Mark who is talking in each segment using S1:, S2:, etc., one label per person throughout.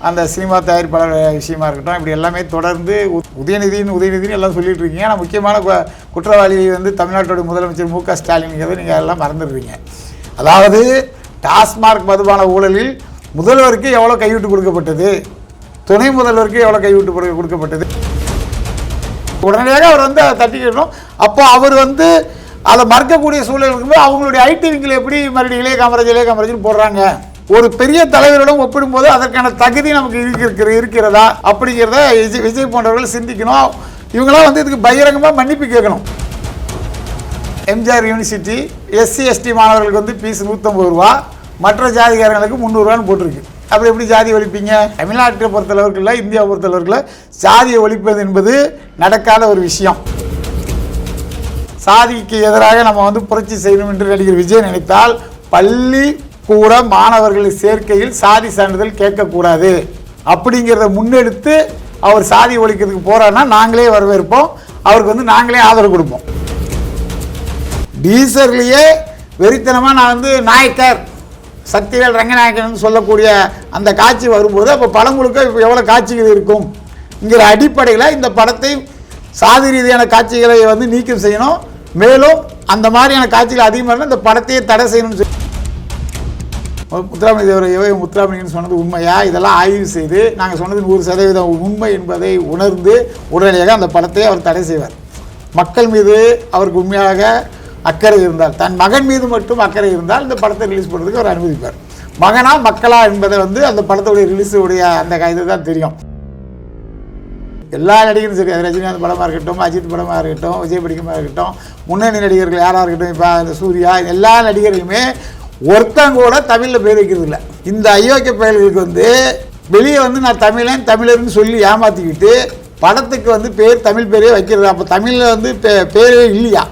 S1: அந்த சினிமா தயாரிப்பாளர் விஷயமா இருக்கட்டும் இப்படி எல்லாமே தொடர்ந்து உ- உதயநிதின்னு உதயநிதினு எல்லாம் சொல்லிட்டு இருக்கீங்க. ஆனால் முக்கியமான கு- குற்றவாளி வந்து தமிழ்நாட்டோட முதலமைச்சர் மு க ஸ்டாலின்ங்கிறத நீங்கள் எல்லாம் மறந்துடுறீங்க. அதாவது டாஸ்மார்க் மதுபான ஊழலில் முதல்வருக்கு எவ்வளோ கைவிட்டு கொடுக்கப்பட்டது? துணை முதல்வருக்கு எவ்வளோ கைவிட்டு கொடுக்கப்பட்டது? உடனடியாக அவர் வந்து அதை தட்டிக்கிடணும் அப்போ அவர் வந்து அதை மறக்கக்கூடிய சூழல் இருக்கும்போது அவங்களுடைய ஐடி விங்கில் எப்படி மறுபடியும் இளைய காமராஜ் இளைய காமராஜ்னு போடுறாங்க? ஒரு பெரிய தலைவரிடம் ஒப்பிடும்போது அதற்கான தகுதி நமக்கு இருக்கிற இருக்கிறதா அப்படிங்கிறத விஜய் விஜய் போன்றவர்கள் சிந்திக்கணும். இவங்களாம் வந்து இதுக்கு பகிரங்கமாக மன்னிப்பு கேட்கணும். எம்ஜிஆர் யூனிவர்சிட்டி எஸ்சி எஸ்டி மாணவர்களுக்கு வந்து ஃபீஸ் நூற்றம்பது ரூபா. மற்ற ஜாதிகாரங்களுக்கு முந்நூறுரூவான்னு போட்டிருக்கு. அப்புறம் எப்படி ஜாதி ஒழிப்பீங்க? தமிழ்நாட்டை பொறுத்தளவுக்குள்ள இல்லை இந்தியாவை பொறுத்தளவுக்கு ஜாதியை ஒழிப்பது என்பது நடக்காத ஒரு விஷயம். சாதிக்கு எதிராக நம்ம வந்து புரட்சி செய்யணும் என்று நடிகர் விஜய் நினைத்தால் பள்ளி கூட மாணவர்களின் சேர்க்கையில் சாதி சான்றிதழ் கேட்கக்கூடாது. அப்படிங்கிறத முன்னெடுத்து அவர் சாதி ஒழிக்கிறதுக்கு போகிறான்னா நாங்களே வரவேற்போம். அவருக்கு வந்து நாங்களே ஆதரவு கொடுப்போம். டீசர்லேயே வெறித்தனமாக நான் வந்து நாயக்கர் சக்திவேல் ரங்கநாயக்கன் சொல்லக்கூடிய அந்த காட்சி வரும்போது அப்போ படம் முழுக்க இப்போ எவ்வளோ காட்சிகள் இருக்கும்? என்கிற அடிப்படையில் இந்த படத்தை சாதி ரீதியான காட்சிகளை வந்து நீக்கம் செய்யணும். மேலும் அந்த மாதிரியான காட்சிகள் அதிகமாக இருந்தால் இந்த படத்தையே தடை செய்யணும்னு சொல்லி முத்துராமலிங்க தேவர் இவை முத்துராமலிங்கன்னு சொன்னது உண்மையா? இதெல்லாம் ஆய்வு செய்து நாங்கள் சொன்னது நூறு சதவீதம் உண்மை என்பதை உணர்ந்து உடனடியாக அந்த படத்தை அவர் தடை செய்வார். மக்கள் மீது அவருக்கு உண்மையாக அக்கறை இருந்தால் தன் மகன் மீது மட்டும் அக்கறை இருந்தால் இந்த படத்தை ரிலீஸ் பண்ணுறதுக்கு அவர் அனுமதிப்பார். மகனா மக்களா என்பதை வந்து அந்த படத்துடைய ரிலீஸுடைய அந்த இது தான் தெரியும். எல்லா நடிகரும் சரி அது ரஜினிகாந்த் படமாக இருக்கட்டும் அஜித் படமாக இருக்கட்டும் விஜய் படிக்கமாக இருக்கட்டும் முன்னணி நடிகர்கள் யாராக இருக்கட்டும் இப்போ இந்த சூர்யா எல்லா நடிகரையுமே ஒருத்தங்க கூட தமிழில் பேர் வைக்கிறது இல்லை இந்த அயோக்கிய பயல்களுக்கு வந்து வெளியே வந்து நான் தமிழன் தமிழர்னு சொல்லி ஏமாற்றிக்கிட்டு படத்துக்கு வந்து பேர் தமிழ் பேரே வைக்கிறது. அப்போ தமிழில் வந்து பேரே இல்லையா?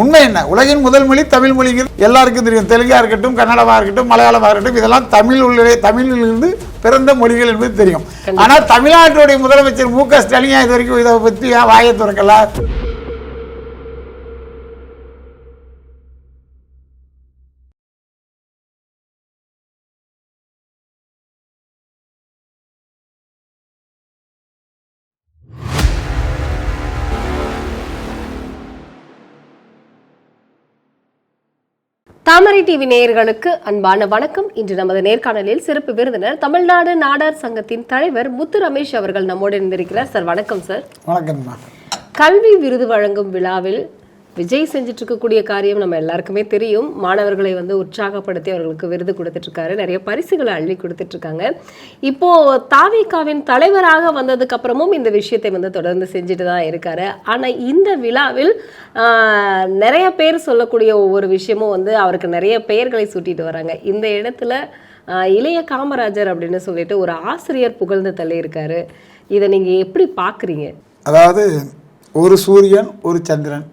S1: உண்மை என்ன? உலகின் முதல் மொழி தமிழ் மொழிங்கிறது எல்லாருக்கும் தெரியும். தெலுங்கா இருக்கட்டும் கன்னடமாக இருக்கட்டும் மலையாளமாக இருக்கட்டும் இதெல்லாம் தமிழ் உள்ள தமிழிலிருந்து பிறந்த மொழிகள் என்பது தெரியும். ஆனால் தமிழ்நாட்டுடைய முதலமைச்சர் மு க ஸ்டாலின் இது வரைக்கும் இதை பற்றி வாயை திறக்கல?
S2: தாமரை டிவி நேயர்களுக்கு அன்பான வணக்கம். இன்று நமது நேர்காணலில் சிறப்பு விருந்தினர் தமிழ்நாடு நாடார் சங்கத்தின் தலைவர் முத்து ரமேஷ் அவர்கள் நம்மோடு இருந்திருக்கிறார் சார் வணக்கம் சார்.
S1: வணக்கம்மா
S2: கல்வி விருது வழங்கும் விழாவில் விஜய் செஞ்சுட்டு இருக்கக்கூடிய காரியம் நம்ம எல்லாருக்குமே தெரியும். மாணவர்களை வந்து உற்சாகப்படுத்தி அவர்களுக்கு விருது கொடுத்துட்ருக்காரு. நிறைய பரிசுகளை அள்ளி கொடுத்துட்ருக்காங்க. இப்போது தாவிகாவின் தலைவராக வந்ததுக்கு அப்புறமும் இந்த விஷயத்தை வந்து தொடர்ந்து செஞ்சுட்டு தான் இருக்காரு. ஆனால் இந்த விழாவில் நிறைய பேர் சொல்லக்கூடிய ஒவ்வொரு விஷயமும் வந்து அவருக்கு நிறைய பெயர்களை சூட்டிட்டு வராங்க. இந்த இடத்துல இளைய காமராஜர் அப்படின்னு சொல்லிட்டு ஒரு ஆசிரியர் புகழ்ந்து தள்ளியிருக்காரு. இதை நீங்கள் எப்படி பார்க்குறீங்க?
S1: அதாவது ஒரு சூரியன் ஒரு சந்திரன்.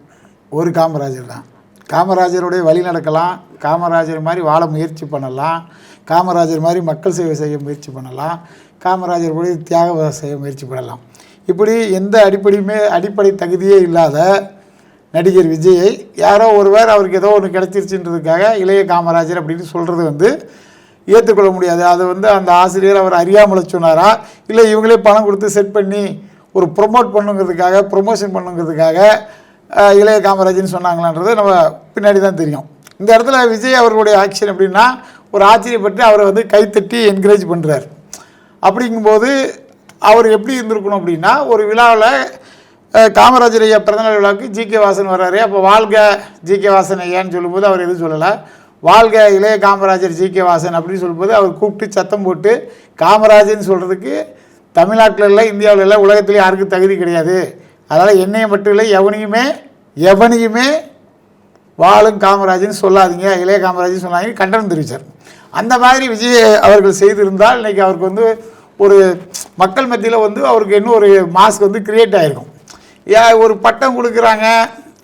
S1: ஒரு காமராஜர் தான். காமராஜருடைய வழி நடக்கலாம். காமராஜர் மாதிரி வாழ முயற்சி பண்ணலாம். காமராஜர் மாதிரி மக்கள் சேவை செய்ய முயற்சி பண்ணலாம். காமராஜர் படி தியாக செய்ய முயற்சி பண்ணலாம். இப்படி எந்த அடிப்படையுமே அடிப்படை தகுதியே இல்லாத நடிகர் விஜயை யாரோ ஒருவர் அவருக்கு ஏதோ ஒன்று கிடச்சிருச்சுன்றதுக்காக இளைய காமராஜர் அப்படின்னு சொல்கிறது வந்து ஏற்றுக்கொள்ள முடியாது. அது வந்து அந்த ஆசிரியர் அவர் அறியாமல் சொன்னாரா? இல்லை இவங்களே பணம் கொடுத்து செட் பண்ணி ஒரு ப்ரொமோட் பண்ணுங்கிறதுக்காக ப்ரொமோஷன் பண்ணுங்கிறதுக்காக இளைய காமராஜர்னு சொன்னாங்களான்றது நம்ம பின்னாடி தான் தெரியும். இந்த இடத்துல விஜய் அவர்களுடைய ஆக்ஷன் எப்படின்னா ஒரு ஆச்சரியப்பட்டு அவரை வந்து கைத்தட்டி என்கரேஜ் பண்ணுறார் அப்படிங்கும்போது அவர் எப்படி இருந்திருக்கணும் அப்படின்னா ஒரு விழாவில் காமராஜர் ஐயா பிறந்தநாள் விழாவுக்கு ஜி கே வாசன் வர்றாரு. அப்போ வாழ்க ஜி கே வாசன் ஐயான்னு சொல்லும்போது அவர் எதுவும் சொல்லலை. வாழ்க இளைய காமராஜர் ஜி கே வாசன் அப்படின்னு சொல்லும்போது அவர் கூப்பிட்டு சத்தம் போட்டு காமராஜர்னு சொல்கிறதுக்கு தமிழ்நாட்டில் இல்லை இந்தியாவில் இல்லை உலகத்திலே யாருக்கும் தகுதி கிடையாது. அதனால் என்னையை மட்டும் இல்லை எவனையுமே எவனையுமே வாழும் காமராஜன் சொல்லாதீங்க இளைய காமராஜன் சொல்லாதீங்க கண்டனம் தெரிவித்தார் அந்த மாதிரி விஜய் அவர்கள் செய்திருந்தால் இன்றைக்கி அவருக்கு வந்து ஒரு மக்கள் மத்தியில் வந்து அவருக்கு இன்னும் ஒரு மாஸ்க் வந்து கிரியேட் ஆகிருக்கும் ஏ ஒரு பட்டம் கொடுக்குறாங்க.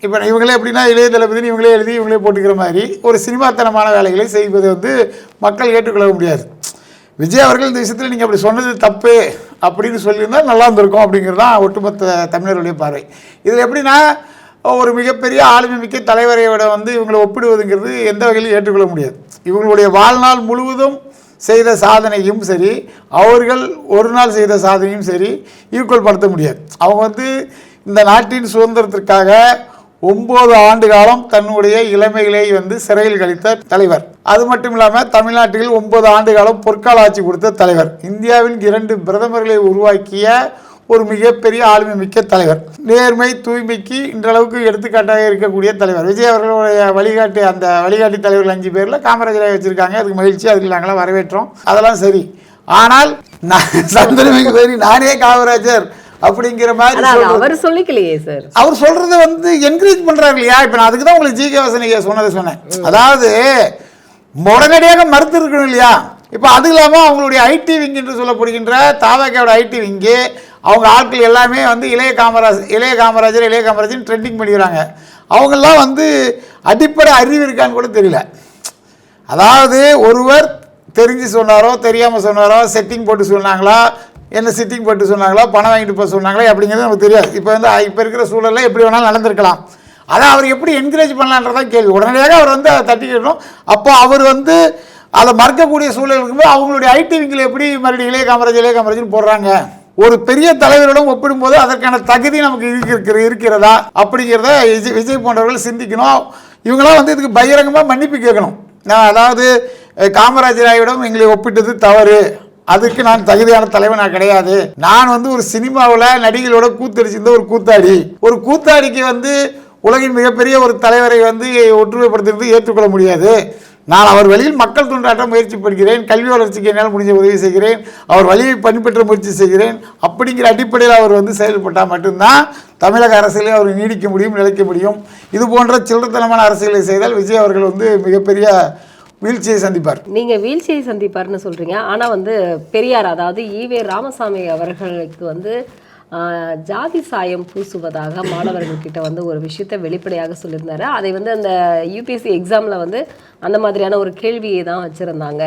S1: இப்போ இவங்களே எப்படின்னா இளைய தளபதி இவங்களே எழுதி இவங்களே போட்டுக்கிற மாதிரி ஒரு சினிமாத்தனமான வேலைகளை செய்வது வந்து மக்கள் ஏற்றுக்கொள்ள முடியாது. விஜய் அவர்கள் இந்த விஷயத்தில் நீங்கள் அப்படி சொன்னது தப்பு. அப்படின்னு சொல்லியிருந்தால் நல்லா இருந்திருக்கும் அப்படிங்கிறது தான் ஒட்டுமொத்த தமிழருடைய பார்வை. இதில் எப்படின்னா ஒரு மிகப்பெரிய ஆளுமை மிக்க தலைவரை விட வந்து இவங்களை ஒப்பிடுவதுங்கிறது எந்த வகையிலும் ஏற்றுக்கொள்ள முடியாது. இவங்களுடைய வாழ்நாள் முழுவதும் செய்த சாதனையும் சரி அவர்கள் ஒரு நாள் செய்த சாதனையும் சரி ஈக்குவல் படுத்த முடியாது. அவங்க வந்து இந்த நாட்டின் சுதந்திரத்திற்காக ஒன்பது ஆண்டு காலம் தன்னுடைய இளமையிலே வந்து சிறையில் கழித்த தலைவர். அது மட்டும் இல்லாமல் தமிழ்நாட்டில் ஒன்பது ஆண்டு காலம் பொற்கால ஆட்சி கொடுத்த தலைவர். இந்தியாவின் இரண்டு பிரதமர்களை உருவாக்கிய ஒரு மிகப்பெரிய ஆளுமை மிக்க தலைவர். நேர்மை தூய்மைக்கு இன்றளவுக்கு எடுத்துக்காட்டாக இருக்கக்கூடிய தலைவர். விஜய் அவர்களுடைய வழிகாட்டி அந்த வழிகாட்டி தலைவர்கள் அஞ்சு பேரில் காமராஜரை வச்சுருக்காங்க. அதுக்கு மகிழ்ச்சி அதுக்கு நாங்களாம் வரவேற்றோம். அதெல்லாம் சரி. ஆனால் நான் சந்திரமிகு சரி நானே காமராஜர். அப்படிங்கிற மாதிரி
S2: அவர் சொல்லிக்கலையே சார்
S1: அவர் சொல்றத வந்து என்கரேஜ் பண்றாரு இல்லையா இப்போ நான் அதுக்கு தான் உங்களுக்கு ஜி கே வாசனிக சொன்னதை சொன்னேன். அதாவது உடனடியாக மறுத்து இருக்கணும் இல்லையா? இப்போ அது இல்லாமல் அவங்களுடைய ஐடி விங் என்று சொல்லப்படுகின்ற தாவாக்காவோட ஐடி விங்கு அவங்க ஆட்கள் எல்லாமே வந்து இளைய காமராஜ் இளைய காமராஜர் இளைய காமராஜர் ட்ரெண்டிங் பண்ணிக்கிறாங்க. அவங்கெல்லாம் வந்து அடிப்படை அறிவு இருக்கான்னு கூட தெரியல. அதாவது ஒருவர் தெரிஞ்சு சொன்னாரோ தெரியாமல் சொன்னாரோ செட்டிங் போட்டு சொன்னாங்களா என்ன சிட்டிங் போட்டு சொன்னாங்களோ பணம் வாங்கிட்டு போக சொன்னாங்களோ அப்படிங்கிறது நமக்கு தெரியாது. இப்போ வந்து இப்போ இருக்கிற சூழலில் எப்படி வேணாலும் நடந்திருக்கலாம். அதை அவர் எப்படி என்கரேஜ் பண்ணலான்றதான் கேள்வி. உடனடியாக அவர் வந்து அதை தட்டிக்கணும் அப்போ அவர் வந்து அதை மறக்கக்கூடிய சூழல் இருக்கும்போது அவங்களுடைய ஐடி விங்கில் எப்படி மறுபடியும் இளைய காமராஜ் இளைய காமராஜ்னு போடுறாங்க? ஒரு பெரிய தலைவரிடம் ஒப்பிடும்போது அதற்கான தகுதி நமக்கு இருக்கிற இருக்கிறதா அப்படிங்கிறத விஜய் விஜய் போன்றவர்கள் சிந்திக்கணும். இவங்களாம் வந்து இதுக்கு பகிரங்கமாக மன்னிப்பு கேட்கணும். நான் அதாவது காமராஜராயிடம் காமராஜர் எங்களை ஒப்பிட்டது தவறு. அதுக்கு நான் தகுதியான தலைவன் நான் கிடையாது. நான் வந்து ஒரு சினிமாவில் நடிகளோட கூத்தடிச்சிருந்த ஒரு கூத்தாடி. ஒரு கூத்தாடிக்கு வந்து உலகின் மிகப்பெரிய ஒரு தலைவரை வந்து ஒற்றுமைப்படுத்துறது ஏற்றுக்கொள்ள முடியாது. நான் அவர் வழியில் மக்கள் தொண்டாற்ற முயற்சி பண்ணுகிறேன் கல்வி வளர்ச்சிக்கு என்னால் முடிஞ்ச உதவி செய்கிறேன். அவர் வழியை பணிபெற்ற முயற்சி செய்கிறேன். அப்படிங்கிற அடிப்படையில் அவர் வந்து செயல்பட்டால் மட்டும்தான் தமிழக அரசியலை அவர் நீடிக்க முடியும் நிலைக்க முடியும். இது போன்ற சில்லறத்தனமான அரசியலை செய்தால் விஜய் அவர்கள் வந்து மிகப்பெரிய வீழ்ச்சியை சந்திப்பார்.
S2: நீங்க வீழ்ச்சியை சந்திப்பார்னு சொல்றீங்க. ஆனா வந்து பெரியார் அதாவது ஈவே ராமசாமி அவர்களுக்கு வந்து ஜாதி சாயம் பூசுவதாக மாணவர்கள் கிட்ட வந்து ஒரு விஷயத்தை வெளிப்படையாக சொல்லியிருந்தாரு. அதை வந்து அந்த யூபிஎஸ்சி எக்ஸாம்ல வந்து அந்த மாதிரியான ஒரு கேள்வியை தான் வச்சிருந்தாங்க.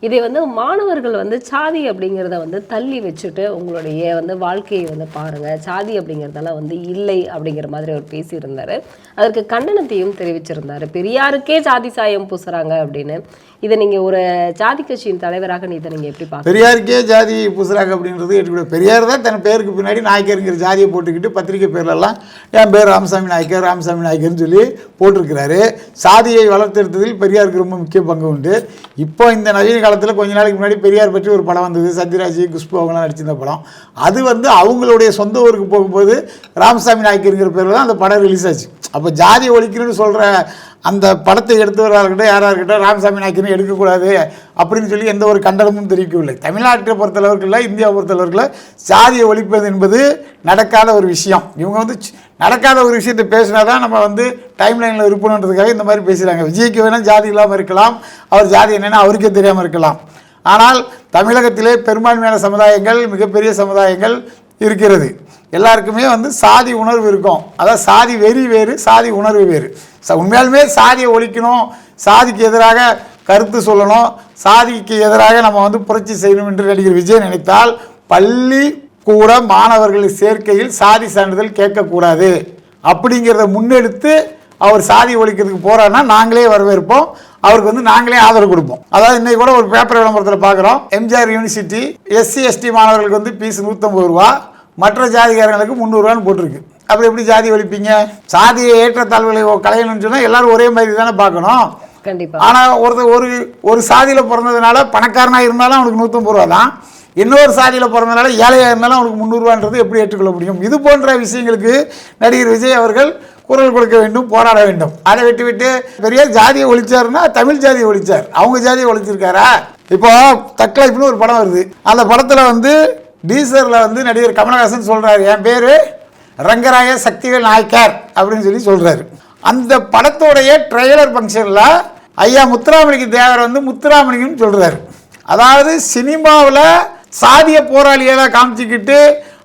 S2: இதை வந்து மாணவர்கள் வந்து சாதி அப்படிங்கிறத வந்து தள்ளி வச்சுட்டு உங்களுடைய வந்து வாழ்க்கையை வந்து பாருங்க. சாதி அப்படிங்கிறதெல்லாம் வந்து இல்லை அப்படிங்கிற மாதிரி அவர் பேசியிருந்தாரு. அதற்கு கண்டனத்தையும் தெரிவிச்சிருந்தாரு. பெரியாருக்கே சாதி சாயம் பூசுறாங்க அப்படின்னு இதை நீங்க ஒரு ஜாதி கட்சியின் தலைவராக இதை நீங்க எப்படி பார்க்க
S1: பெரியாருக்கே ஜாதி புசுராக அப்படின்றது ஏற்றுக்கூட பெரியார் தான் தன் பேருக்கு பின்னாடி நாயக்கருங்கிற ஜாதியை போட்டுக்கிட்டு பத்திரிக்கை பேர்லலாம் என் பேர் ராமசாமி நாயக்கர் ராமசாமி நாயக்கர்னு சொல்லி போட்டிருக்கிறாரு. சாதியை வளர்த்தெடுத்ததில் பெரியாருக்கு ரொம்ப முக்கிய பங்கு உண்டு. இப்போ இந்த நவீன காலத்தில் கொஞ்ச நாளைக்கு முன்னாடி பெரியார் பற்றி ஒரு படம் வந்தது. சத்யராஜ் குஷ்பு அவங்களாம் நடிச்சிருந்த படம். அது வந்து அவங்களுடைய சொந்த ஊருக்கு போகும்போது ராமசாமி நாயக்கருங்கிற பேரில் தான் அந்த படம் ரிலீஸ் ஆச்சு. அப்போ ஜாதி ஒழிக்கணும்னு சொல்கிற அந்த படத்தை எடுத்தவராக இருக்கட்டும் யாராக இருக்கட்டும் ராமசாமி நாயக்கர்னு எடுக்கக்கூடாது அப்படின்னு சொல்லி எந்த ஒரு கண்டனமும் தெரிவிக்கவில்லை. தமிழ்நாட்டை பொறுத்தளவுக்குள்ள இல்லை இந்தியா பொறுத்தளவுக்கு சாதியை ஒழிப்பது என்பது நடக்காத ஒரு விஷயம். இவங்க வந்து நடக்காத ஒரு விஷயத்தை பேசினா தான் நம்ம வந்து டைம் லைனில் இருப்பணுன்றதுக்காக இந்த மாதிரி பேசுகிறாங்க விஜய்க்கு வேணால் ஜாதி இல்லாமல் இருக்கலாம் அவர் ஜாதி என்னென்னா அவருக்கே தெரியாமல் இருக்கலாம். ஆனால் தமிழகத்திலே பெரும்பான்மையான சமுதாயங்கள் மிகப்பெரிய சமுதாயங்கள் இருக்கிறது. எல்லாருக்குமே வந்து சாதி உணர்வு இருக்கும். அதாவது சாதி வெறி வேறு சாதி உணர்வு வேறு. ச உண்மையாலுமே சாதியை ஒழிக்கணும் சாதிக்கு எதிராக கருத்து சொல்லணும் சாதிக்கு எதிராக நம்ம வந்து புரட்சி செய்யணும் என்று நடிகர் விஜய் நினைத்தால் பள்ளி கூட மாணவர்கள் சேர்க்கையில் சாதி சான்றிதழ் கேட்கக்கூடாது. அப்படிங்கிறத முன்னெடுத்து அவர் சாதி ஒழிக்கிறதுக்கு போறாருன்னா நாங்களே வரவேற்போம். அவருக்கு வந்து நாங்களே ஆதரவு கொடுப்போம். அதாவது இன்னைக்கு கூட ஒரு பேப்பர் விளம்பரத்தில் பார்க்குறோம் எம்ஜிஆர் யூனிவர்சிட்டி எஸ்சி எஸ்டி மாணவர்களுக்கு வந்து ஃபீஸ் நூற்றம்பது ரூபா மற்ற ஜாதிகாரங்களுக்கு முந்நூறுரூவான்னு போட்டிருக்கு. அப்படி எப்படி ஜாதி ஒழிப்பீங்க? சாதியை ஏற்றத்தாழ்வுகளை கலையணும்னு சொன்னால் எல்லாரும் ஒரே மாதிரி தானே பார்க்கணும்.
S2: கண்டிப்பா.
S1: ஆனால் ஒருத்தர் ஒரு ஒரு சாதியில் பிறந்ததுனால பணக்காரனாக இருந்தாலும் அவனுக்கு நூற்றம்பது ரூபா தான். இன்னொரு சாதியில் பிறந்ததுனால ஏழையாக இருந்தாலும் அவனுக்கு முந்நூறுவான்றது எப்படி ஏற்றுக்கொள்ள முடியும்? இது போன்ற விஷயங்களுக்கு நடிகர் விஜய் அவர்கள் குரல் கொடுக்க வேண்டும் போராட வேண்டும். அதை விட்டு விட்டு பெரியார் ஜாதியை ஒழிச்சாருன்னா தமிழ் ஜாதியை ஒழிச்சார். அவங்க ஜாதியை ஒழிச்சிருக்காரா? இப்போ தக்லைஃப்னு ஒரு படம் வருது. அந்த படத்தில் வந்து டீசரில் வந்து நடிகர் கமலஹாசன் சொல்கிறார் என் பேர் ரங்கராய சக்திவேல் நாயக்கார் அப்படின்னு சொல்லி சொல்கிறாரு அந்த படத்தோடைய ட்ரெய்லர் ஃபங்க்ஷனில் ஐயா முத்துராமலிங்க தேவர் வந்து முத்துராமலிங்கன்னு சொல்கிறாரு அதாவது சினிமாவில் சாதிய போராளியாக காமிச்சிக்கிட்டு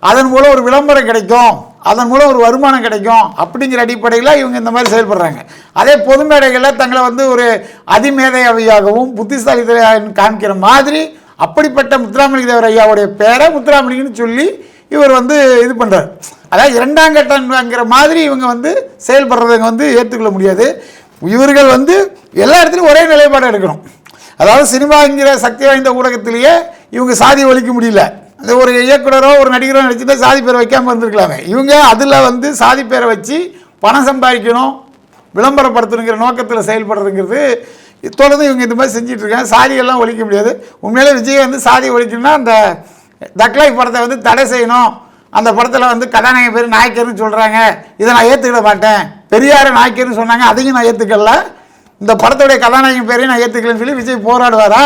S1: அதன் மூலம் ஒரு விளம்பரம் கிடைக்கும். அதன் மூலம் ஒரு வருமானம் கிடைக்கும் அப்படிங்கிற அடிப்படையில் இவங்க இந்த மாதிரி செயல்படுறாங்க. அதே பொது மேடைகளில் தங்களை வந்து ஒரு அதிமேதையாகவும் புத்திசாலித்தையாக காமிக்கிற மாதிரி அப்படிப்பட்ட முத்துராமலிங்க தேவர் ஐயாவுடைய பேரை முத்துராமலிங்கன்னு சொல்லி இவர் வந்து இது பண்ணுறார் அதாவது இரண்டாம் கட்டங்கிற மாதிரி இவங்க வந்து செயல்படுறதுங்க வந்து ஏற்றுக்கொள்ள முடியாது. இவர்கள் வந்து எல்லா இடத்துலையும் ஒரே நிலைப்பாடு எடுக்கணும். அதாவது சினிமாங்கிற சக்தி வாய்ந்த ஊடகத்திலேயே இவங்க சாதி ஒழிக்க முடியல. அந்த ஒரு இயக்குனரோ ஒரு நடிகரோ நடிச்சுட்டு சாதி பேரை வைக்காமல் இருந்திருக்கலாமே. இவங்க அதில் வந்து சாதி பேரை வச்சு பணம் சம்பாதிக்கணும் விளம்பரப்படுத்தணுங்கிற நோக்கத்தில் செயல்படுறதுங்கிறது தொடர்ந்து இவங்க இந்த மாதிரி செஞ்சிட்ருக்காங்க. சாதியெல்லாம் ஒழிக்க முடியாது. உண்மையிலே விஜய் வந்து சாதி ஒழிக்கணும்னா அந்த தக்லைஃப் படத்தை வந்து தடை செய்யணும். அந்த படத்தில் வந்து கதாநாயகன் பேர் நாயக்கர்னு சொல்கிறாங்க இதை நான் ஏற்றுக்கிட மாட்டேன். பெரியார் நாயக்கர்னு சொன்னாங்க. அதையும் நான் ஏற்றுக்கல இந்த படத்துடைய கதாநாயகன் பேரையும் நான் ஏற்றுக்கலன்னு சொல்லி விஜய் போராடுவாரா?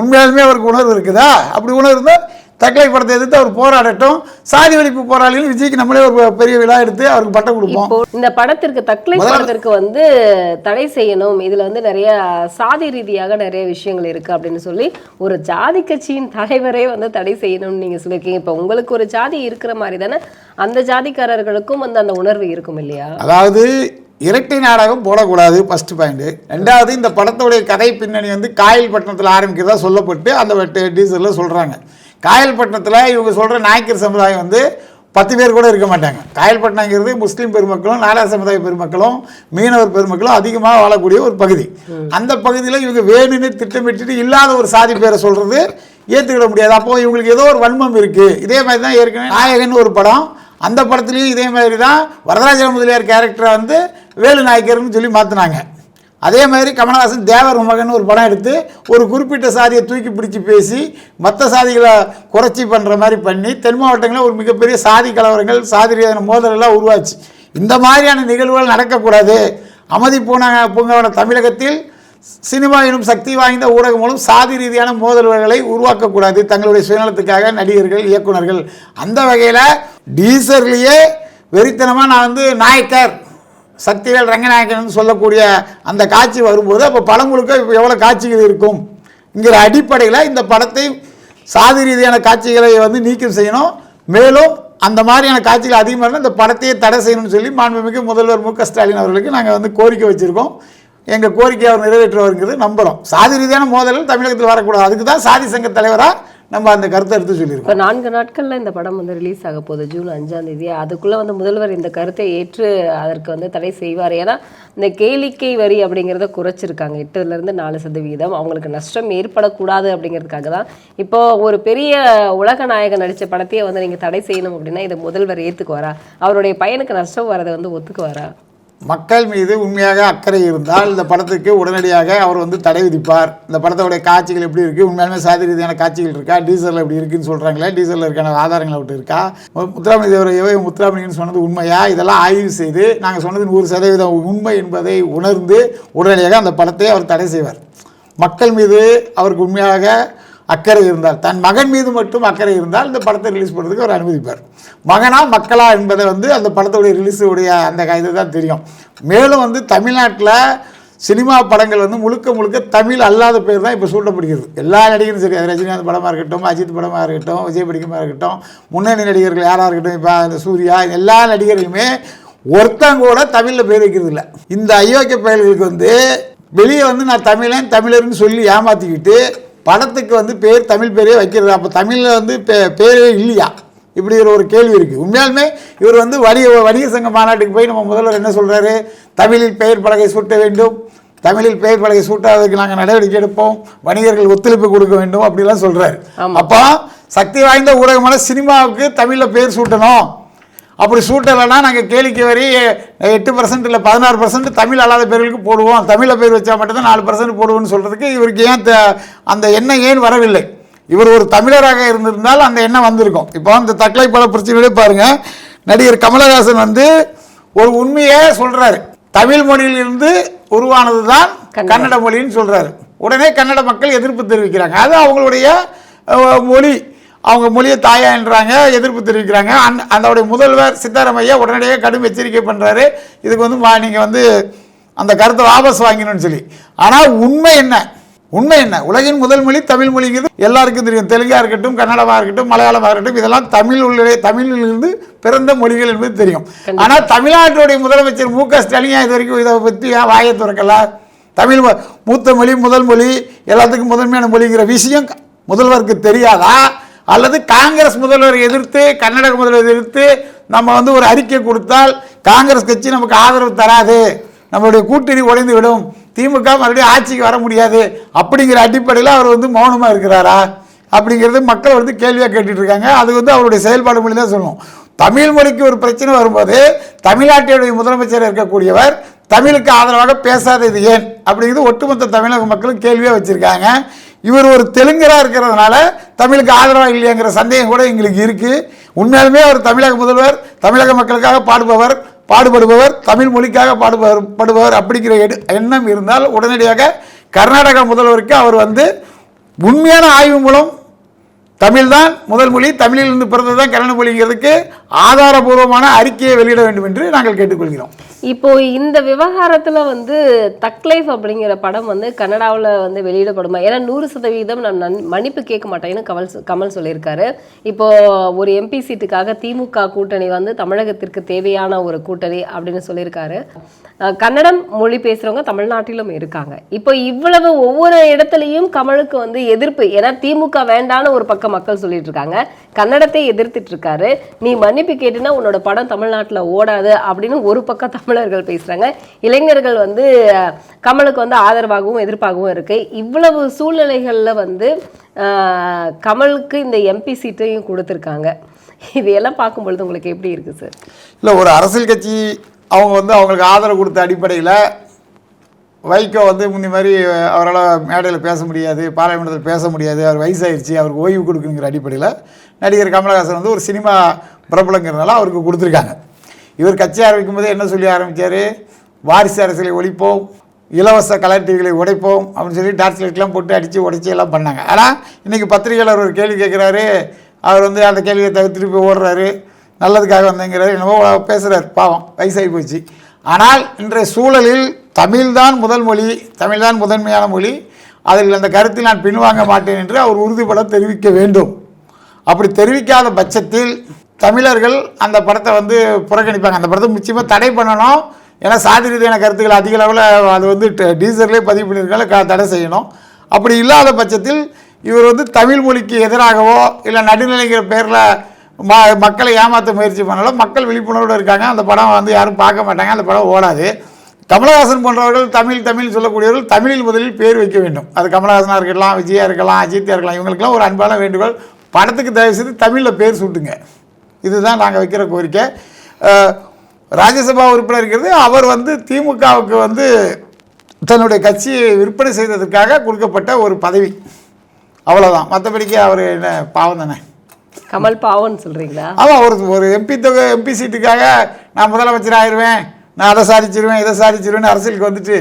S1: உண்மையாலுமே அவருக்கு உணர்வு இருக்குதா? அப்படி உணர்வு இருந்தால் தக்கலை படத்தை எதிர்த்து அவர் போராடட்டும். சாதி ஒழிப்பு போராளிகள் விஜய்க்கு நம்மளே ஒரு பெரிய விழா எடுத்து அவருக்கு பட்டம் கொடுப்போம்.
S2: இந்த படத்திற்கு தக்லை படத்திற்கு வந்து தடை செய்யணும். இதுல வந்து நிறைய சாதி ரீதியாக நிறைய விஷயங்கள் இருக்கு அப்படின்னு சொல்லி ஒரு ஜாதி கட்சியின் தலைவரே வந்து தடை செய்யணும்னு நீங்க சொல்லியிருக்கீங்க. இப்போ உங்களுக்கு ஒரு ஜாதி இருக்கிற மாதிரி தானே அந்த ஜாதிக்காரர்களுக்கும் வந்து அந்த உணர்வு இருக்கும் இல்லையா?
S1: அதாவது இரட்டை நாடகம் போடக்கூடாது ஃபர்ஸ்ட் பாயிண்ட் ரெண்டாவது இந்த படத்துடைய கதை பின்னணி வந்து காயல்பட்டினத்தில் ஆரம்பிக்கிறதா சொல்லப்பட்டு அந்த டீசரில் சொல்கிறாங்க காயல்பட்டினத்தில் இவங்க சொல்கிற நாயக்கர் சமுதாயம் வந்து பத்து பேர் கூட இருக்க மாட்டாங்க. காயல்பட்டினங்கிறது முஸ்லீம் பெருமக்களும் நாடார் சமுதாய பெருமக்களும் மீனவர் பெருமக்களும் அதிகமாக வாழக்கூடிய ஒரு பகுதி. அந்த பகுதியில் இவங்க வேணும்னு திட்டமிட்டுட்டு இல்லாத ஒரு சாதி பேரை சொல்கிறது ஏற்றுக்கிட முடியாது. அப்போ இவங்களுக்கு ஏதோ ஒரு வன்மம் இருக்குது இதே மாதிரி தான் ஏற்கனவே நாயகன் ஒரு படம். அந்த படத்துலேயும் இதே மாதிரி தான் வரதராஜ முதலியார் கேரக்டரை வந்து வேலு நாயக்கர்னு சொல்லி மாற்றினாங்க அதே மாதிரி கமலஹாசன் தேவர் மகன் ஒரு படம் எடுத்து ஒரு குறிப்பிட்ட சாதியை தூக்கி பிடிச்சி பேசி மற்ற சாதிகளை குறைச்சி பண்ணுற மாதிரி பண்ணி தென் மாவட்டங்களில் ஒரு மிகப்பெரிய சாதி கலவரங்கள் சாதி ரீதியான மோதலெல்லாம் உருவாச்சு. இந்த மாதிரியான நிகழ்வுகள் நடக்கக்கூடாது. அமைதி பூனா பூங்காவன தமிழகத்தில் சினிமா எனும் சக்தி வாய்ந்த ஊடகம் மூலம் சாதி ரீதியான மோதல்களை உருவாக்கக்கூடாது. தங்களுடைய சுயநலத்துக்காக நடிகர்கள் இயக்குனர்கள் அந்த வகையில் டீசர்லேயே வெறித்தனமாக நான் வந்து நாயக்கர். சக்திவேல் ரங்கநாயகன் சொல்லக்கூடிய அந்த காட்சி வரும்போது அப்போ படம் முழுக்க இப்போ எவ்வளோ காட்சிகள் இருக்கும்? என்கிற அடிப்படையில் இந்த படத்தை சாதி ரீதியான காட்சிகளை வந்து நீக்கம் செய்யணும். மேலும் அந்த மாதிரியான காட்சிகள் அதிகமாக இருந்தால் இந்த படத்தையே தடை செய்யணும்னு சொல்லி மாண்புமிகு முதல்வர் மு ஸ்டாலின் அவர்களுக்கு நாங்கள் வந்து கோரிக்கை வச்சுருக்கோம். எங்கள் கோரிக்கை அவர் நிறைவேற்றுவாருங்கிறது நம்புகிறோம் சாதி ரீதியான மோதல்கள் தமிழகத்தில் வரக்கூடாது. அதுக்கு தான் சாதி சங்க தலைவராக நம்ம அந்த கருத்தை எடுத்து சொல்லியிருக்கோம்.
S2: இப்போ நான்கு நாட்களில் இந்த படம் வந்து ரிலீஸ் ஆக போகுது ஜூன் அஞ்சாம் தேதி. அதுக்குள்ளே வந்து முதல்வர் இந்த கருத்தை ஏற்று அதற்கு வந்து தடை செய்வார். ஏன்னா இந்த கேளிக்கை வரி அப்படிங்கிறத குறைச்சிருக்காங்க. எட்டுலேருந்து நாலு சதவீதம். அவங்களுக்கு நஷ்டம் ஏற்படக்கூடாது அப்படிங்கிறதுக்காக தான். இப்போ ஒரு பெரிய உலக நாயகன் நடித்த படத்தையே வந்து நீங்கள் தடை செய்யணும் அப்படின்னா இதை முதல்வர் ஏற்றுக்குவாரா அவருடைய பையனுக்கு நஷ்டம் வரதை வந்து ஒத்துக்குவாரா?
S1: மக்கள் மீது உண்மையாக அக்கறை இருந்தால் இந்த படத்துக்கு உடனடியாக அவர் வந்து தடை விதிப்பார். இந்த படத்தோடைய காட்சிகள் எப்படி இருக்குது உண்மையாலுமே சாதி ரீதியான காட்சிகள் இருக்கா? டீசலில் எப்படி இருக்குன்னு சொல்கிறாங்களே டீசலில் இருக்கான ஆதாரங்கள் விட்டு இருக்கா? முத்துராமணி தேவர் முத்துராமணின்னு சொன்னது உண்மையா? இதெல்லாம் ஆய்வு செய்து நாங்கள் சொன்னது நூறு சதவீதம் உண்மை என்பதை உணர்ந்து உடனடியாக அந்த படத்தை அவர் தடை செய்வார். மக்கள் மீது அவருக்கு உண்மையாக அக்கறை இருந்தால் தன் மகன் மீது மட்டும் அக்கறை இருந்தால் இந்த படத்தை ரிலீஸ் பண்ணுறதுக்கு அவர் அனுமதிப்பார். மகனா மக்களா என்பதை வந்து அந்த படத்துடைய ரிலீஸுடைய அந்த இது தான் தெரியும். மேலும் வந்து தமிழ்நாட்டில் சினிமா படங்கள் வந்து முழுக்க முழுக்க தமிழ் அல்லாத பேர் தான் இப்போ சூட்டப்படுகிறது. எல்லா நடிகரும் சரி அது ரஜினிகாந்த் படமாக இருக்கட்டும் அஜித் படமாக இருக்கட்டும் விஜய் படிக்கமாக இருக்கட்டும் முன்னணி நடிகர்கள் யாராக இருக்கட்டும் இப்போ இந்த சூர்யா எல்லா நடிகர்களுமே ஒருத்தங்க கூட தமிழில் பேர் வைக்கிறது இல்லை. இந்த அயோக்கிய பயல்களுக்கு வந்து வெளியே வந்து நான் தமிழன் தமிழர்னு சொல்லி ஏமாற்றிக்கிட்டு படத்துக்கு வந்து பேர் தமிழ் பேரே வைக்கிறது. அப்போ தமிழில் வந்து பே பேரே இல்லையா? இப்படி ஒரு கேள்வி இருக்குது உண்மையாலுமே இவர் வந்து வணிக வணிக சங்க மாநாட்டுக்கு போய் நம்ம முதல்வர் என்ன சொல்கிறாரு தமிழில் பெயர் பலகை சூட்ட வேண்டும். தமிழில் பெயர் பலகை சூட்டாததுக்கு நாங்கள் நடவடிக்கை எடுப்போம். வணிகர்கள் ஒத்துழைப்பு கொடுக்க வேண்டும். அப்படிலாம் சொல்கிறாரு. அப்போ சக்தி வாய்ந்த ஊடகமான சினிமாவுக்கு தமிழில் பேர் சூட்டணும். அப்படி சூட்டலைன்னா நாங்கள் கேளிக்கை வரி எட்டு பர்சன்ட் இல்லை பதினாறு பர்சன்ட் தமிழ் அல்லாத பேர்களுக்கு போடுவோம். தமிழில் பேர் வச்சா மட்டும்தான் நாலு பர்சன்ட் போடுவோம்னு சொல்கிறதுக்கு இவருக்கு ஏன் அந்த எண்ணம் ஏன் வரவில்லை? இவர் ஒரு தமிழராக இருந்திருந்தால் அந்த எண்ணம் வந்திருக்கும். இப்போ அந்த தக்கலை பல பிரச்சனையோட பாருங்கள் நடிகர் கமலஹாசன் வந்து ஒரு உண்மையை சொல்கிறாரு தமிழ் மொழியிலிருந்து உருவானது தான். கன்னட. மொழின்னு சொல்கிறாரு உடனே கன்னட மக்கள் எதிர்ப்பு தெரிவிக்கிறாங்க. அது அவங்களுடைய மொழி. அவங்க மொழியை தாயான்றாங்க எதிர்ப்பு தெரிவிக்கிறாங்க. அந் அதோடைய முதல்வர் சித்தாராமையா உடனடியாக கடும் எச்சரிக்கை பண்ணுறாரு இதுக்கு வந்து நீங்கள் வந்து அந்த கருத்தை வாபஸ் வாங்கினு சொல்லி. ஆனால் உண்மை என்ன? உண்மை என்ன? உலகின் முதல் மொழி தமிழ் மொழிங்கிறது எல்லாருக்கும் தெரியும். தெலுங்கா இருக்கட்டும் கன்னடமாக இருக்கட்டும் மலையாளமாக இருக்கட்டும் இதெல்லாம் தமிழ் உள்ள தமிழிலிருந்து பிறந்த மொழிகள் என்பது தெரியும். ஆனால் தமிழ்நாட்டுடைய முதலமைச்சர் மு க ஸ்டாலின் இது வரைக்கும் இதை பற்றி ஏன் வாயை திறக்கல? தமிழ் மூத்த மொழி முதல் மொழி எல்லாத்துக்கும் முதன்மையான மொழிங்கிற விஷயம் முதல்வருக்கு தெரியாதா? அல்லது காங்கிரஸ் முதல்வரை எதிர்த்து கர்நாடக முதல்வரை எதிர்த்து நம்ம வந்து ஒரு அறிக்கை கொடுத்தால் காங்கிரஸ் கட்சி நமக்கு ஆதரவு தராது. நம்மளுடைய கூட்டணி உடைந்து விடும் திமுக மறுபடியும் ஆட்சிக்கு வர முடியாது. அப்படிங்கிற அடிப்படையில் அவர் வந்து மௌனமாக இருக்கிறாரா? அப்படிங்கிறது மக்கள் வந்து கேள்வியாக கேட்டுட்டு இருக்காங்க அது வந்து அவருடைய செயல்பாடு மொழி தான் சொல்லணும். தமிழ் மொழிக்கு ஒரு பிரச்சனை வரும்போது தமிழ்நாட்டினுடைய முதலமைச்சர் இருக்கக்கூடியவர் தமிழுக்கு ஆதரவாக பேசாதது ஏன்? அப்படிங்கிறது ஒட்டுமொத்த தமிழக மக்களும் கேள்வியாக வச்சுருக்காங்க. இவர் ஒரு தெலுங்கராக இருக்கிறதுனால தமிழுக்கு ஆதரவாக இல்லையாங்கிற சந்தேகம் கூட எங்களுக்கு இருக்குது உண்மையாலுமே அவர் தமிழக முதல்வர் தமிழக மக்களுக்காக பாடுபவர் பாடுபடுபவர் தமிழ் மொழிக்காக பாடுபவர் படுபவர் அப்படிங்கிற எடு எண்ணம் இருந்தால் உடனடியாக கர்நாடக முதல்வருக்கு அவர் வந்து உண்மையான ஆய்வு மூலம் தமிழ் தான் முதல் மொழி தமிழிலிருந்து பிறந்தது தான் கன்னட மொழிங்கிறதுக்கு ஆதாரபூர்வமான அறிக்கையை வெளியிட வேண்டும் என்று நாங்கள் கேட்டுக்கொள்கிறோம்.
S2: இப்போ இந்த விவகாரத்தில் வந்து தக் லைஃப் அப்படிங்கிற படம் வந்து கன்னடாவில் வந்து வெளியிடப்படுமா? ஏன்னா நூறு சதவீதம் நான் நன்- மன்னிப்பு கேட்க மாட்டேன்னு கமல் கமல் சொல்லியிருக்காரு. இப்போ ஒரு எம்பி சீட்டுக்காக திமுக கூட்டணி வந்து தமிழகத்திற்கு தேவையான ஒரு கூட்டணி அப்படின்னு சொல்லியிருக்காரு. கன்னடம் மொழி பேசுகிறவங்க தமிழ்நாட்டிலும் இருக்காங்க. இப்போ இவ்வளவு ஒவ்வொரு இடத்துலையும் கமலுக்கு வந்து எதிர்ப்பு. ஏன்னா திமுக வேண்டான்னு ஒரு பக்கம் மக்கள் சொல்லிட்டு இருக்காங்க கன்னடத்தை எதிர்த்துட்டு இருக்காரு நீ மன்னிப்பு கேட்டுனா உன்னோட படம் தமிழ்நாட்டில் ஓடாது அப்படின்னு ஒரு பக்கம் தமிழர்கள் பேசுறாங்க. இளைஞர்கள் வந்து கமலுக்கு வந்து ஆதரவாகவும் எதிர்ப்பாகவும் இருக்கு. இவ்வளவு சூழ்நிலைகளில் வந்து கமலுக்கு இந்த எம்பி சீட்டையும் கொடுத்துருக்காங்க. இதையெல்லாம் பார்க்கும்பொழுது உங்களுக்கு எப்படி இருக்கு சார்
S1: இல்லை ஒரு அரசியல் கட்சி அவங்க வந்து அவங்களுக்கு ஆதரவு கொடுத்த அடிப்படையில் வைகோ வந்து முந்தி மாதிரி அவரால் மேடையில் பேச முடியாது பாராளுமன்றத்தில் பேச முடியாது அவர் வயசாயிடுச்சு அவருக்கு ஓய்வு கொடுக்குங்கிற அடிப்படையில் நடிகர் கமலஹாசன் வந்து ஒரு சினிமா பிரபலங்கிறதுனால அவருக்கு கொடுத்துருக்காங்க. இவர் கட்சி ஆரம்பிக்கும் போதே என்ன சொல்லி ஆரம்பித்தார் வாரிசு அரசியலை ஒழிப்போம் இலவச கலர் டிவிகளை உடைப்போம் அப்படின்னு சொல்லி டார்ச் லைட்லாம் போட்டு அடித்து உடைச்சி எல்லாம் பண்ணாங்க. ஆனால் இன்றைக்கி பத்திரிகையாளர் ஒரு கேள்வி கேட்குறாரு. அவர் வந்து அந்த கேள்வியை தவிர்த்துட்டு போய் ஓடுறாரு. நல்லதுக்காக வந்தேங்கிறாரு என்னவோ பேசுகிறார் பாவம் வயசாகி போச்சு. ஆனால் இன்றைய சூழலில் தமிழ்தான் முதல் மொழி தமிழ்தான் முதன்மையான மொழி. அதில் அந்த கருத்தில் நான் பின்வாங்க மாட்டேன் என்று அவர் உறுதிபட தெரிவிக்க வேண்டும். அப்படி தெரிவிக்காத பட்சத்தில் தமிழர்கள் அந்த படத்தை வந்து புறக்கணிப்பாங்க. அந்த படத்தை முக்கியமாக தடை பண்ணணும். ஏன்னா சாதி ரீதியான கருத்துக்கள் அதிக அளவில் அது வந்து டீசர்லேயே பதிவு பண்ணியிருக்காங்க தடை செய்யணும். அப்படி இல்லாத பட்சத்தில் இவர் வந்து தமிழ் மொழிக்கு எதிராகவோ இல்லை நடுநிலைங்கிற பேரில் ம மக்களை ஏமாற்ற முயற்சி பண்ணாலும் மக்கள் விழிப்புணர்வோடு இருக்காங்க. அந்த படம் வந்து யாரும் பார்க்க மாட்டாங்க. அந்த படம் ஓடாது. கமலஹாசன் போன்றவர்கள் தமிழ் தமிழ் சொல்லக்கூடியவர்கள் தமிழில் முதலில் பேர் வைக்க வேண்டும். அது கமலஹாசனாக இருக்கலாம் விஜயா இருக்கலாம் அஜித்யா இருக்கலாம் இவங்களுக்கெல்லாம் ஒரு அன்பான வேண்டுகோள். படத்துக்கு தயவு செய்து தமிழில் பேர் சூட்டுங்க. இதுதான் நாங்கள் வைக்கிற கோரிக்கை. ராஜ்யசபா உறுப்பினர் இருக்கிறது. அவர் வந்து திமுகவுக்கு வந்து தன்னுடைய கட்சியை விற்பனை செய்ததற்காக கொடுக்கப்பட்ட ஒரு பதவி. அவ்வளோதான் மற்றபடிக்கு அவர் என்ன பாவம் தானே?
S2: கமல் பாவம்னு சொல்றீங்களா?
S1: ஆமாம் ஒரு ஒரு எம்பி தொகை எம்பி சீட்டுக்காக நான் முதலமைச்சர் ஆயிடுவேன் நான் அதை சாதிச்சிருவேன் இதை சாதிச்சிருவேன்னு அரசியலுக்கு வந்துட்டு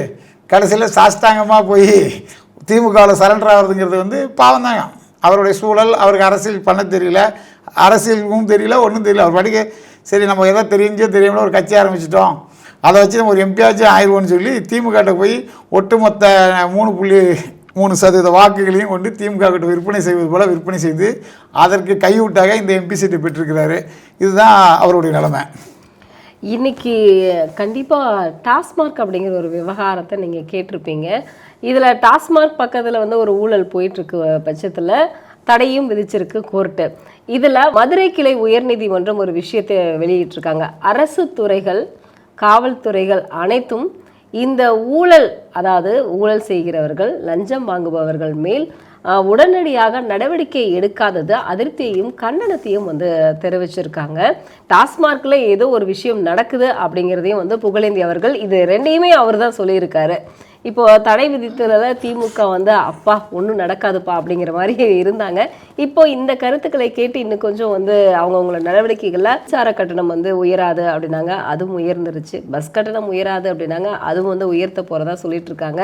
S1: கடைசியில் சாஸ்தாங்கமாக போய் திமுகவில் சரண்டர் ஆகிறதுங்கிறது வந்து பாவம் தாங்க அவருடைய சூழல் அவருக்கு அரசியல் பண்ண தெரியல அரசியலுக்கும் தெரியல ஒன்றும் தெரியல. அவர் படிக்க சரி நம்ம எதோ தெரிஞ்சோ தெரியாமல் ஒரு கட்சி ஆரம்பிச்சிட்டோம். அதை வச்சு நம்ம ஒரு எம்பியாச்சும் ஆயிடுவோம்னு சொல்லி திமுகட்ட போய் ஒட்டுமொத்த மூணு புள்ளி மூணு சதவீத வாக்குகளையும் கொண்டு திமுக கிட்ட விற்பனை செய்வது போல் விற்பனை செய்து அதற்கு கைவிட்டாக இந்த எம்பி சீட்டை பெற்றிருக்கிறாரு. இதுதான் அவருடைய நிலைமை.
S2: இன்னைக்கு கண்டிப்பாக டாஸ்மார்க் அப்படிங்கிற ஒரு விவகாரத்தை நீங்கள் கேட்டிருப்பீங்க. இதில் டாஸ்மார்க் பக்கத்தில் வந்து ஒரு ஊழல் போயிட்டுருக்கு பட்சத்தில் தடையும் விதிச்சிருக்கு கோர்ட்டு. இதில் மதுரை கிளை உயர்நீதிமன்றம் ஒரு விஷயத்தை வெளியிட்டிருக்காங்க. அரசு துறைகள் காவல்துறைகள் அனைத்தும் இந்த ஊழல் அதாவது ஊழல் செய்கிறவர்கள் லஞ்சம் வாங்குபவர்கள் மேல் உடனடியாக நடவடிக்கை எடுக்காதது அதிருப்தியையும் கண்டனத்தையும் வந்து தெரிவிச்சிருக்காங்க. டாஸ்மார்க்கில் ஏதோ ஒரு விஷயம் நடக்குது அப்படிங்கிறதையும் வந்து புகழேந்தி அவர்கள் இது ரெண்டையுமே அவர் தான் சொல்லியிருக்காரு. இப்போ தடை விதித்ததில் திமுக வந்து அப்பா ஒன்றும் நடக்காதுப்பா அப்படிங்கிற மாதிரி இருந்தாங்க. இப்போ இந்த கருத்துக்களை கேட்டு இன்னும் கொஞ்சம் வந்து அவங்கவுங்களோட நடவடிக்கைகளில் மின்சார கட்டணம் வந்து உயராது அப்படின்னாங்க. அதுவும் உயர்ந்துருச்சு. பஸ் கட்டணம் உயராது அப்படின்னாங்க. அதுவும் வந்து உயர்த்த போகிறதா சொல்லிட்டு இருக்காங்க.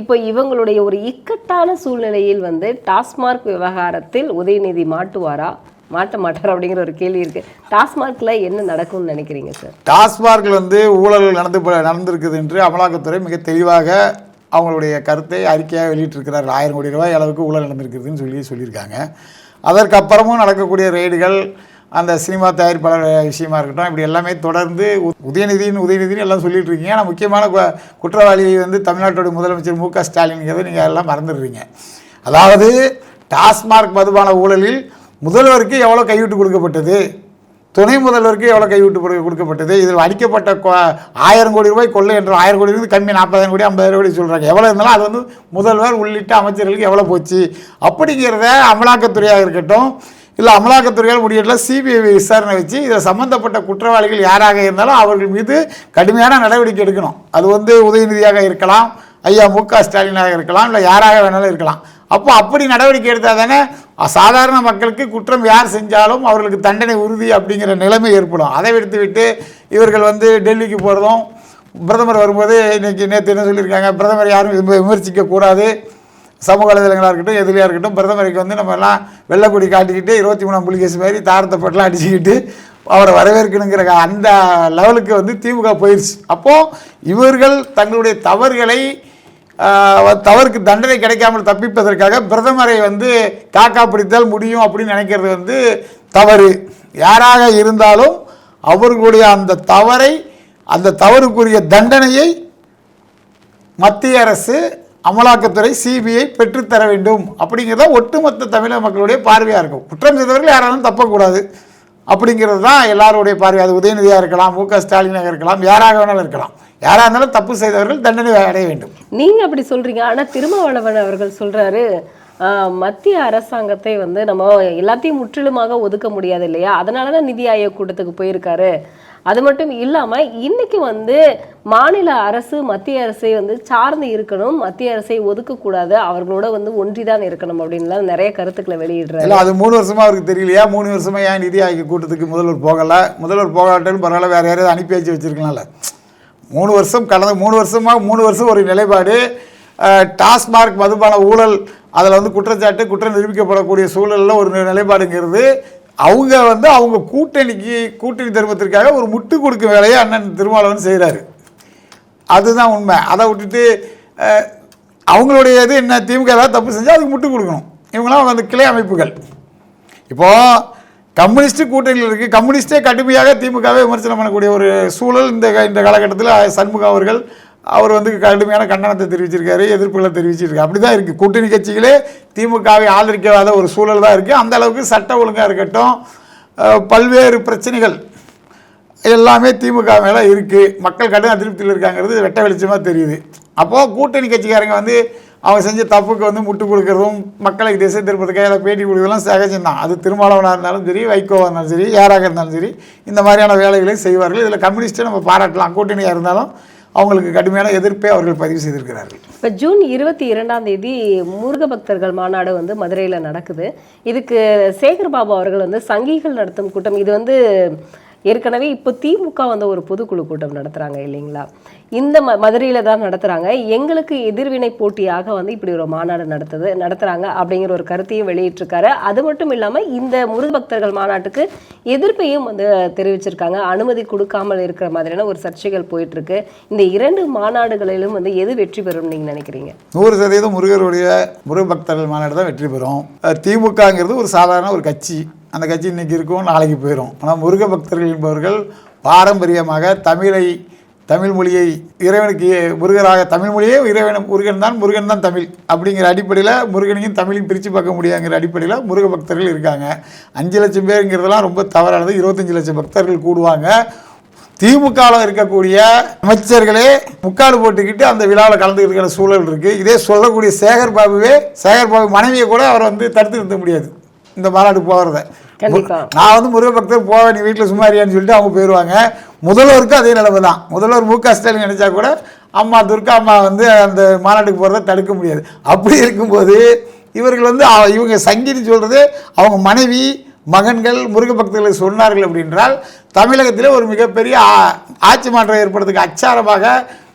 S2: இப்போ இவங்களுடைய ஒரு இக்கட்டான சூழ்நிலையில் வந்து டாஸ்மார்க் விவகாரத்தில் உதயநிதி மாட்டுவாரா? மாட்ட மாட்டார் அப்படிங்கிற ஒரு கேள்வி இருக்கு. டாஸ்மார்க்ல என்ன நடக்கும்னு நினைக்கிறீங்க சார்
S1: டாஸ்மார்க்கில் வந்து ஊழல் நடந்து ப- நடந்திருக்குது என்று அமலாக்கத்துறை மிக தெளிவாக அவங்களுடைய கருத்தை அறிக்கையாக வெளியிட்டிருக்கிறார்கள். ஆயிரம் கோடி ரூபாய் அளவுக்கு ஊழல் நடந்திருக்குதுன்னு சொல்லி சொல்லியிருக்காங்க. அதற்கு அப்புறமும் நடக்கக்கூடிய ரெய்டுகள் அந்த சினிமா தயாரிப்பாளர் விஷயமா இருக்கட்டும் இப்படி எல்லாமே தொடர்ந்து உ- உதயநிதின்னு உதயநிதினு எல்லாம் சொல்லிட்டு இருக்கீங்க ஆனால் முக்கியமான கு- குற்றவாளி வந்து தமிழ்நாட்டோட முதலமைச்சர் மு க ஸ்டாலின்ங்கிறத நீங்கள் எல்லாம் மறந்துடுறீங்க. அதாவது டாஸ்மார்க் மதுபான ஊழலில் முதல்வருக்கு எவ்வளோ கைவிட்டு கொடுக்கப்பட்டது? துணை முதல்வருக்கு எவ்வளோ கைவிட்டு கொடு- கொடுக்கப்பட்டது? இதில் அடிக்கப்பட்ட ஆயிரம் கோடி ரூபாய் கொள்ளை என்ற ஆயிரம் கோடி இருந்து கம்மி நாற்பதாயிரம் கோடி ஐம்பதாயிரம் கோடி சொல்கிறாங்க எவ்வளோ இருந்தாலும் அது வந்து முதல்வர் உள்ளிட்ட அமைச்சர்களுக்கு எவ்வளோ போச்சு? அப்படிங்கிறத அமலாக்கத்துறையாக இருக்கட்டும் இல்லை அமலாக்கத்துறையால் முடியல சிபிஐ விசாரணை வச்சு இதில் சம்மந்தப்பட்ட குற்றவாளிகள் யாராக இருந்தாலும் அவர்கள் மீது கடுமையான நடவடிக்கை எடுக்கணும். அது வந்து உதயநிதியாக இருக்கலாம் ஐயா மு க ஸ்டாலினாக இருக்கலாம் இல்லை யாராக வேணாலும் இருக்கலாம். அப்போ அப்படி நடவடிக்கை எடுத்தால் தானே சாதாரண மக்களுக்கு குற்றம் யார் செஞ்சாலும் அவர்களுக்கு தண்டனை உறுதி அப்படிங்கிற நிலைமை ஏற்படும். அதை எடுத்துவிட்டு இவர்கள் வந்து டெல்லிக்கு போகிறதும் பிரதமர் வரும்போது இன்றைக்கி நேற்று என்ன சொல்லியிருக்காங்க? பிரதமர் யாரும் விமர்சிக்கக்கூடாது சமூக வலைதளங்களாக இருக்கட்டும் எதிலையாக இருக்கட்டும் பிரதமருக்கு வந்து நம்ம எல்லாம் வெள்ளக்கொடி காட்டிக்கிட்டு இருபத்தி மூணாம் புலிகேசி மாதிரி தாரத்தை பட்டெல்லாம் அடிச்சுக்கிட்டு அவரை வரவேற்கணுங்கிற அந்த லெவலுக்கு வந்து திமுக போயிடுச்சு அப்போது இவர்கள் தங்களுடைய தவறுகளை தவறுக்கு தண்டனை கிடைக்காமல் தப்பிப்பதற்காக பிரதமரை வந்து காக்கா பிடித்தால் முடியும் அப்படின்னு நினைக்கிறது வந்து தவறு. யாராக இருந்தாலும் அவர்களுடைய அந்த தவறை அந்த தவறுக்குரிய தண்டனையை மத்திய அரசு அமலாக்கத்துறை சிபிஐ பெற்றுத்தர வேண்டும். அப்படிங்கிறத ஒட்டுமொத்த தமிழக மக்களுடைய பார்வையாக இருக்கும். குற்றம் செய்தவர்கள் யாராலும் தப்பக்கூடாது. அப்படிங்கிறது தான் எல்லாருடைய பார்வை. அது உதயநிதியாக இருக்கலாம் மு க ஸ்டாலினாக இருக்கலாம் யாராக வேணாலும் இருக்கலாம். யாராக இருந்தாலும் தப்பு செய்தவர்கள் தண்டனை அடைய வேண்டும்.
S2: நீங்க அப்படி சொல்றீங்க. ஆனா திருமாவளவன் அவர்கள் சொல்றாரு ஆஹ், மத்திய அரசாங்கத்தை வந்து நம்ம எல்லாத்தையும் முற்றிலுமாக ஒதுக்க முடியாது இல்லையா? அதனாலதான் நிதி ஆயோக் கூட்டத்துக்கு போயிருக்காரு. அது மட்டும் இல்லாம இன்னைக்கு வந்து மாநில அரசு மத்திய அரசை வந்து சார்ந்து இருக்கணும். மத்திய அரசை ஒதுக்கக்கூடாது அவர்களோட வந்து ஒன்றிதான் இருக்கணும் அப்படின்லாம் நிறைய கருத்துக்களை வெளியிடுறாரு.
S1: இல்லை அது மூணு வருஷமாக அவருக்கு தெரியலையா? மூணு வருஷமா ஏன் நிதி ஆயோக் கூட்டத்துக்கு முதல்வர் போகலை? முதல்வர் போகாட்டாலும் பரவாயில்ல வேறு யாரையாவது அனுப்பி வச்சு வச்சிருக்கலாம்ல. மூணு வருஷம் கடந்த மூணு வருஷமாக மூணு வருஷம் ஒரு நிலைப்பாடு. டாஸ்மார்க் மதுபான ஊழல் அதில் வந்து குற்றச்சாட்டு குற்றம் நிரூபிக்கப்படக்கூடிய சூழலில் ஒரு நிலைப்பாடுங்கிறது அவங்க வந்து அவங்க கூட்டணிக்கு கூட்டணி தர்மத்திற்காக ஒரு முட்டு கொடுக்கும் வேலையை அண்ணன் திருமாவளவன் செய்கிறாரு அதுதான் உண்மை. அதை விட்டுட்டு அவங்களுடைய இது என்ன திமுக ஏதாவது தப்பு செஞ்சால் அதுக்கு முட்டு கொடுக்கணும். இவங்களாம் வந்து கிளை அமைப்புகள். இப்போது கம்யூனிஸ்ட் கூட்டணியில் இருக்குது கம்யூனிஸ்டே கடுமையாக திமுகவை விமர்சனம் பண்ணக்கூடிய ஒரு சூழல் இந்த இந்த காலகட்டத்தில் சண்முகம் அவர்கள் அவர் வந்து கடுமையான கண்டனத்தை தெரிவிச்சிருக்காரு எதிர்ப்புகளை தெரிவிச்சிருக்காரு. அப்படி தான் இருக்குது கூட்டணி கட்சிகளே திமுகவை ஆதரிக்காத ஒரு சூழல் தான் இருக்குது அந்த அளவுக்கு சட்ட ஒழுங்காக இருக்கட்டும் பல்வேறு பிரச்சனைகள் எல்லாமே திமுக மேலே இருக்குது மக்கள் கடும் அதிருப்தியில் இருக்காங்கிறது வெட்ட வெளிச்சமாக தெரியுது. அப்போது கூட்டணி கட்சிக்காரங்க வந்து அவங்க செஞ்ச தப்புக்கு வந்து முட்டு கொடுக்கறதும் மக்களுக்கு திசை திருப்பதுக்காக அதை பேட்டி கொடுக்கறதுலாம் சகஜம்தான். அது திருமாவளவனாக இருந்தாலும் சரி வைகோவாக இருந்தாலும் சரி யாராக இருந்தாலும் சரி இந்த மாதிரியான வேலைகளை செய்வார்கள். இதில் கம்யூனிஸ்ட்டை நம்ம பாராட்டலாம். கூட்டணியாக இருந்தாலும் அவங்களுக்கு கடுமையான எதிர்ப்பை அவர்கள் பதிவு செய்திருக்கிறார்கள்.
S2: இப்போ ஜூன் இருபத்தி இரண்டாம் தேதி முருக பக்தர்கள் மாநாடு வந்து மதுரையில் நடக்குது. இதுக்கு சேகர் பாபு அவர்கள் வந்து சங்கிகள் நடத்தும் கூட்டம். இது வந்து ஏற்கனவே இப்போ திமுக வந்து ஒரு பொதுக்குழு கூட்டம் நடத்துகிறாங்க இல்லைங்களா? இந்த ம மதுரையில் தான் நடத்துகிறாங்க எங்களுக்கு எதிர்வினை போட்டியாக வந்து இப்படி ஒரு மாநாடு நடத்துது நடத்துகிறாங்க அப்படிங்கிற ஒரு கருத்தையும் வெளியிட்டிருக்காரு. அது மட்டும் இல்லாமல் இந்த முருக பக்தர்கள் மாநாட்டுக்கு எதிர்ப்பையும் வந்து தெரிவிச்சிருக்காங்க. அனுமதி கொடுக்காமல் இருக்கிற மாதிரியான ஒரு சர்ச்சைகள் போயிட்டுருக்கு. இந்த இரண்டு மாநாடுகளிலும் வந்து எது வெற்றி பெறும் நீங்கள் நினைக்கிறீங்க?
S1: நூறு சதவீதம் முருகருடைய முருகபக்தர்கள் மாநாடு தான் வெற்றி பெறும். திமுகங்கிறது ஒரு சாதாரண ஒரு கட்சி. அந்த கட்சி இன்னைக்கு இருக்கும் நாளைக்கு போயிடும் ஆனால் முருக பக்தர்கள் என்பவர்கள் பாரம்பரியமாக தமிழை தமிழ் மொழியை இறைவனுக்கு முருகராக தமிழ் மொழியே இறைவன் முருகன் தான் முருகன் தான் தமிழ் அப்படிங்கிற அடிப்படையில் முருகனையும் தமிழையும் பிரித்து பார்க்க முடியாங்கிற அடிப்படையில் முருக பக்தர்கள் இருக்காங்க. அஞ்சு லட்சம் பேருங்கிறதெல்லாம் ரொம்ப தவறானது. இருபத்தஞ்சு லட்சம் பக்தர்கள் கூடுவாங்க. திமுகவில் இருக்கக்கூடிய அமைச்சர்களே முக்காடு போட்டுக்கிட்டு அந்த விழாவில் கலந்துக்கிற சூழல் இருக்குது இதே சொல்லக்கூடிய சேகர் பாபுவே சேகர் பாபு மனைவியை கூட அவர் வந்து தடுத்து நிறுத்த முடியாது. இந்த மாநாடு போகிறத நான் வந்து முருக பக்தர் போவேன் நீ வீட்டில் சும்மா இருக்கியான்னு சொல்லிட்டு அவங்க போயிடுவாங்க முதல்வருக்கும் அதே நிலைமை தான். முதல்வர் மு க ஸ்டாலின் நினச்சா கூட அம்மா துர்கா அம்மா வந்து அந்த மாநாட்டுக்கு போகிறத தடுக்க முடியாது. அப்படி இருக்கும்போது இவர்கள் வந்து இவங்க சங்கீதி சொல்கிறது அவங்க மனைவி மகன்கள் முருக பக்தர்களை சொன்னார்கள் அப்படின்றால் தமிழகத்திலே ஒரு மிகப்பெரிய ஆ- ஆட்சி மாற்றம் ஏற்படுறதுக்கு அச்சாரமாக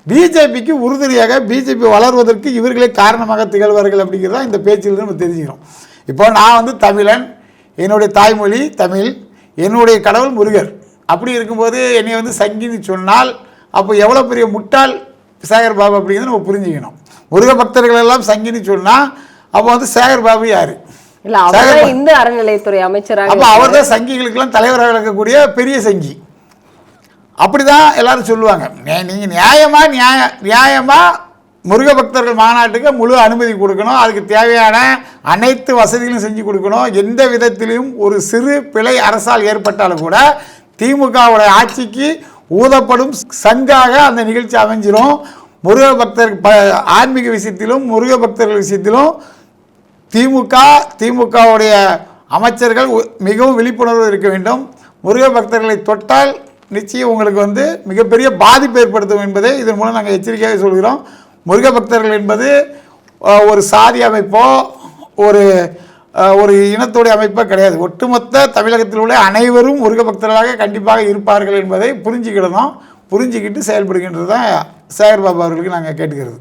S1: பிஜேபிக்கு உறுதுணையாக பிஜேபி வளர்வதற்கு இவர்களே காரணமாக திகழ்வார்கள் அப்படிங்கிறத இந்த பேச்சில் நம்ம தெரிஞ்சுக்கிறோம். இப்போ நான் வந்து தமிழன் என்னுடைய தாய்மொழி தமிழ் என்னுடைய கடவுள் முருகர். அப்படி இருக்கும்போது என்னை வந்து சங்கின்னு சொன்னால் அப்போ எவ்வளோ பெரிய முட்டாள் சேகர் பாபு அப்படிங்கிறத நம்ம புரிஞ்சுக்கணும். முருக பக்தர்கள் எல்லாம் சங்கின்னு சொன்னால் அப்போ வந்து சேகர் பாபு யார்?
S2: இந்த அறநிலையத்துறை அமைச்சராக
S1: அப்போ அவர் தான் சங்கிகளுக்கெல்லாம் தலைவராக இருக்கக்கூடிய பெரிய சங்கி. அப்படி தான் எல்லாரும் சொல்லுவாங்க. நே- நீங்க நியாயமா நியாய நியாயமா முருக பக்தர்கள் மாநாட்டுக்கு முழு அனுமதி கொடுக்கணும். அதுக்கு தேவையான அனைத்து வசதிகளும் செஞ்சு கொடுக்கணும். எந்த விதத்திலும் ஒரு சிறு பிழை அரசால் ஏற்பட்டாலும் கூட திமுகவுடைய ஆட்சிக்கு ஊதப்படும் சங்காக அந்த நிகழ்ச்சி அமைஞ்சிரும். முருக பக்தர் ப ஆன்மீக விஷயத்திலும் முருக பக்தர்கள் விஷயத்திலும் திமுக திமுகவுடைய அமைச்சர்கள் மிகவும் விழிப்புணர்வு இருக்க வேண்டும். முருக பக்தர்களை தொட்டால் நிச்சயம் உங்களுக்கு வந்து மிகப்பெரிய பாதிப்பு ஏற்படுத்தும் என்பதை இதன் மூலம் நாங்கள் எச்சரிக்கையாக சொல்கிறோம். முருக பக்தர்கள் என்பது ஒரு சாதி அமைப்போ ஒரு ஒரு இனத்துடைய அமைப்போ கிடையாது. ஒட்டுமொத்த தமிழகத்தில் உள்ள அனைவரும் முருக பக்தர்களாக கண்டிப்பாக இருப்பார்கள் என்பதை புரிஞ்சுக்கிடணும். புரிஞ்சுக்கிட்டு செயல்படுகின்றது தான் சேகர்பாபு அவர்களுக்கு நாங்கள் கேட்டுக்கிறது.